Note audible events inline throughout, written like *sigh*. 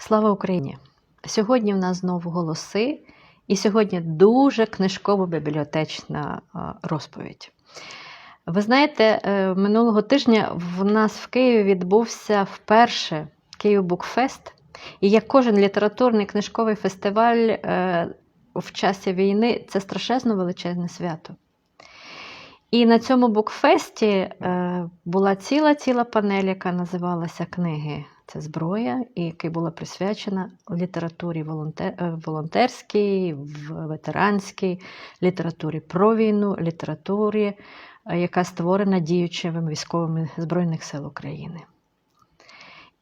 Слава Україні! Сьогодні в нас знову голоси, і сьогодні дуже книжково-бібліотечна розповідь. Ви знаєте, е, минулого тижня в нас в Києві відбувся вперше Київ Букфест. І як кожен літературний книжковий фестиваль е, в часі війни, це страшезно величезне свято. І на цьому букфесті е, була ціла-ціла панель, яка називалася Книги це зброя, яка була присвячена літературі е, волонтерській, ветеранській, літературі про війну, літературі, е, яка створена діючими військовими Збройних сил України.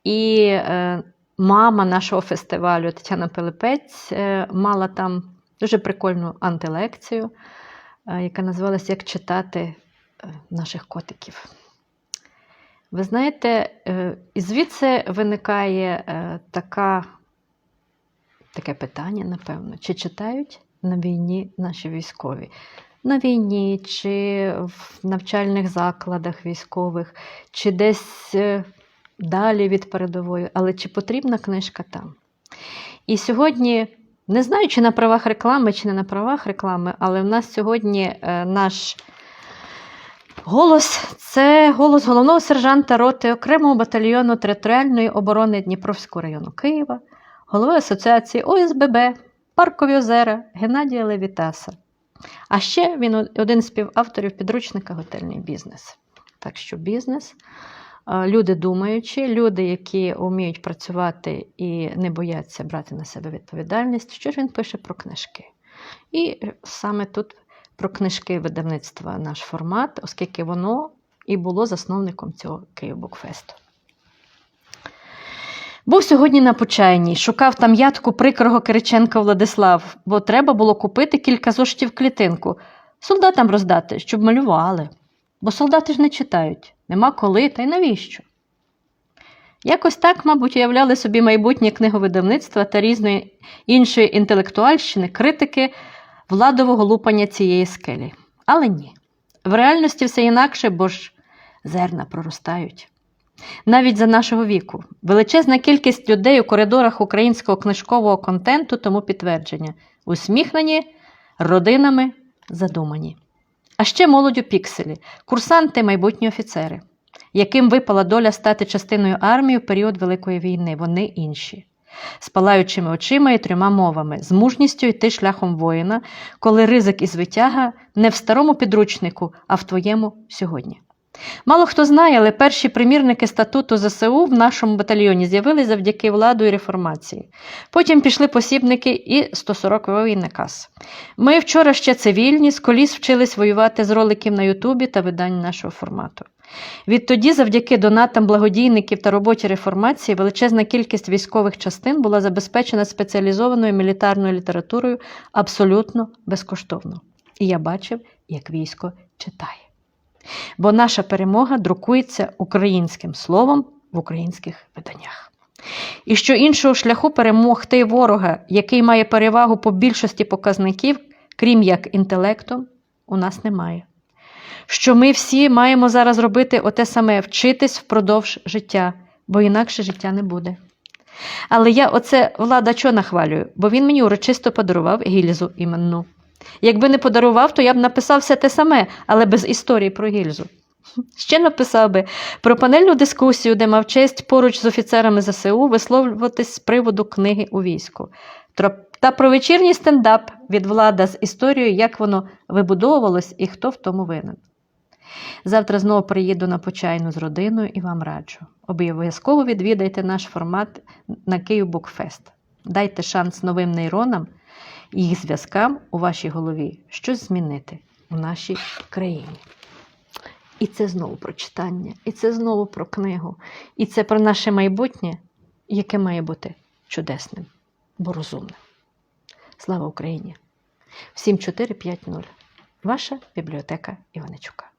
І е, мама нашого фестивалю Тетяна Пилипець мала там дуже прикольну антилекцію, яка називалася Як читати наших котиків. Ви знаєте, е, і звідси виникає е, така, таке питання, напевно, чи читають на війні наші військові? На війні, чи в навчальних закладах військових, чи десь е, далі від передової, але чи потрібна книжка там? І сьогодні, не знаю, чи на правах реклами, чи не на правах реклами, але в нас сьогодні наш голос це голос головного сержанта роти окремого батальйону територіальної оборони Дніпровського району Києва, голови Асоціації ОСББ, Паркові озера Геннадія Левітаса. А ще він один з співавторів підручника Готельний бізнес. Так що бізнес, люди думаючі, люди, які вміють працювати і не бояться брати на себе відповідальність. Що ж він пише про книжки? І саме тут про книжки видавництва наш формат, оскільки воно і було засновником цього Київбукфесту. Був сьогодні на Почайній, шукав там ядку прикрого Кириченка Владислав, бо треба було купити кілька зошитів клітинку, солдатам роздати, щоб малювали. Бо солдати ж не читають, нема коли та й навіщо. Якось так, мабуть, уявляли собі майбутнє книговидавництва та різної іншої інтелектуальщини, критики владового лупання цієї скелі. Але ні. В реальності все інакше, бо ж зерна проростають. Навіть за нашого віку. Величезна кількість людей у коридорах українського книжкового контенту тому підтвердження. Усміхнені, родинами задумані. А ще молодь у пікселі, курсанти, майбутні офіцери, яким випала доля стати частиною армії в період Великої війни. Вони інші. З палаючими очима і трьома мовами, з мужністю йти шляхом воїна, коли ризик і звитяга не в старому підручнику, а в твоєму сьогодні. Мало хто знає, але перші примірники статуту ЗСУ в нашому батальйоні з'явилися завдяки владу і реформації. Потім пішли посібники і 140-й наказ. Ми вчора ще цивільні, з коліс вчились воювати з роликів на Ютубі та видань нашого формату. Відтоді, завдяки донатам благодійників та роботі реформації, величезна кількість військових частин була забезпечена спеціалізованою мілітарною літературою абсолютно безкоштовно. І я бачив, як військо читає. Бо наша перемога друкується українським словом в українських виданнях. І що іншого шляху перемогти ворога, який має перевагу по більшості показників, крім як інтелектом, у нас немає. Що ми всі маємо зараз робити оте саме вчитись впродовж життя, бо інакше життя не буде. Але я оце влада чого нахвалюю, бо він мені урочисто подарував гільзу іменну. Якби не подарував, то я б написав все те саме, але без історії про гільзу. *laughs* Ще написав би про панельну дискусію, де мав честь поруч з офіцерами ЗСУ висловлюватись з приводу книги у війську. Та про вечірній стендап від влада з історією, як воно вибудовувалось і хто в тому винен. Завтра знову приїду на почайну з родиною і вам раджу. Обов'язково відвідайте наш формат на Київ Букфест. Дайте шанс новим нейронам і їх зв'язкам у вашій голові щось змінити у нашій країні. І це знову про читання, і це знову про книгу, і це про наше майбутнє, яке має бути чудесним, бо розумним. Слава Україні! Всім 450. Ваша бібліотека Іваничука.